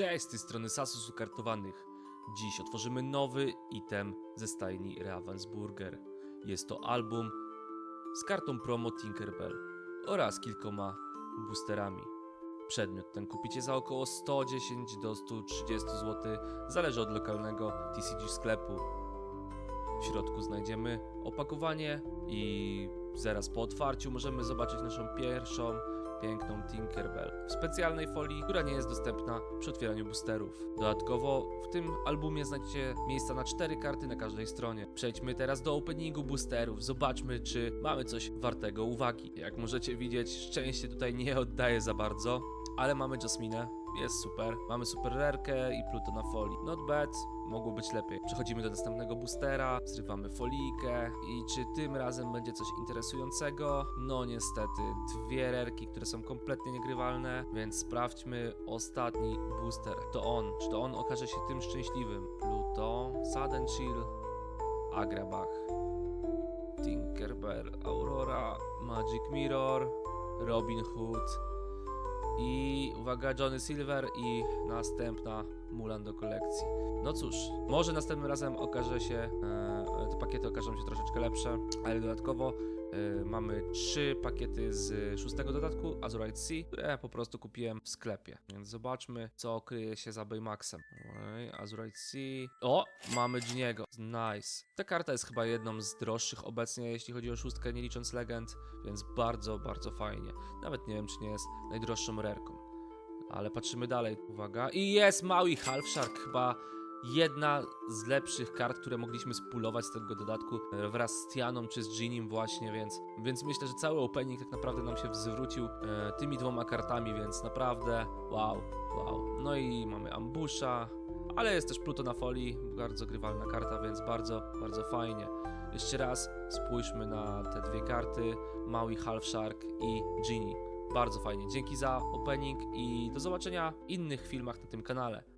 Cześć, z tej strony Sasus Ukartowanych. Dziś otworzymy nowy item ze stajni Ravensburger. Jest to album z kartą promo Tinkerbell oraz kilkoma boosterami. Przedmiot ten kupicie za około 110 do 130 zł, zależy od lokalnego TCG sklepu. W środku znajdziemy opakowanie i zaraz po otwarciu możemy zobaczyć naszą pierwszą piękną Tinkerbell w specjalnej folii, która nie jest dostępna przy otwieraniu boosterów. Dodatkowo w tym albumie znajdziecie miejsca na cztery karty na każdej stronie. Przejdźmy teraz do openingu boosterów, zobaczmy czy mamy coś wartego uwagi. Jak możecie widzieć, szczęście tutaj nie oddaje za bardzo, ale mamy Jasminę, jest super. Mamy super rerkę i Pluto na folii. Not bad, mogło być lepiej. Przechodzimy do następnego boostera, zrywamy folijkę i czy tym razem będzie coś interesującego? No niestety, dwie rerki, które są kompletnie niegrywalne, więc sprawdźmy ostatni booster. To on, czy to on okaże się tym szczęśliwym? Pluto, Sudden Chill, Agrabach, Tinkerbell, Aurora, Magic Mirror, Robin Hood, i uwaga, Johnny Silver i następna Mulan do kolekcji. No cóż, może następnym razem okaże się, e, te pakiety okażą się troszeczkę lepsze, ale dodatkowo mamy trzy pakiety z szóstego dodatku, Azurite Sea, które po prostu kupiłem w sklepie. Więc zobaczmy, co kryje się za Baymaxem. Oj, Azurite Sea. O, mamy Giniego. Nice. Ta karta jest chyba jedną z droższych obecnie, jeśli chodzi o szóstkę, nie licząc legend, więc bardzo, bardzo fajnie. Nawet nie wiem, czy nie jest najdroższą rerką. Ale patrzymy dalej, uwaga. I jest mały Half Shark, chyba jedna z lepszych kart, które mogliśmy spulować z tego dodatku e, wraz z Tianą czy z Ginim właśnie, więc, więc myślę, że cały opening tak naprawdę nam się zwrócił e, tymi dwoma kartami, więc naprawdę wow, wow. No i mamy Ambusha, ale jest też Pluto na folii, bardzo grywalna karta, więc bardzo, bardzo fajnie. Jeszcze raz spójrzmy na te dwie karty, Maui Half Shark i Genie. Bardzo fajnie. Dzięki za opening i do zobaczenia w innych filmach na tym kanale.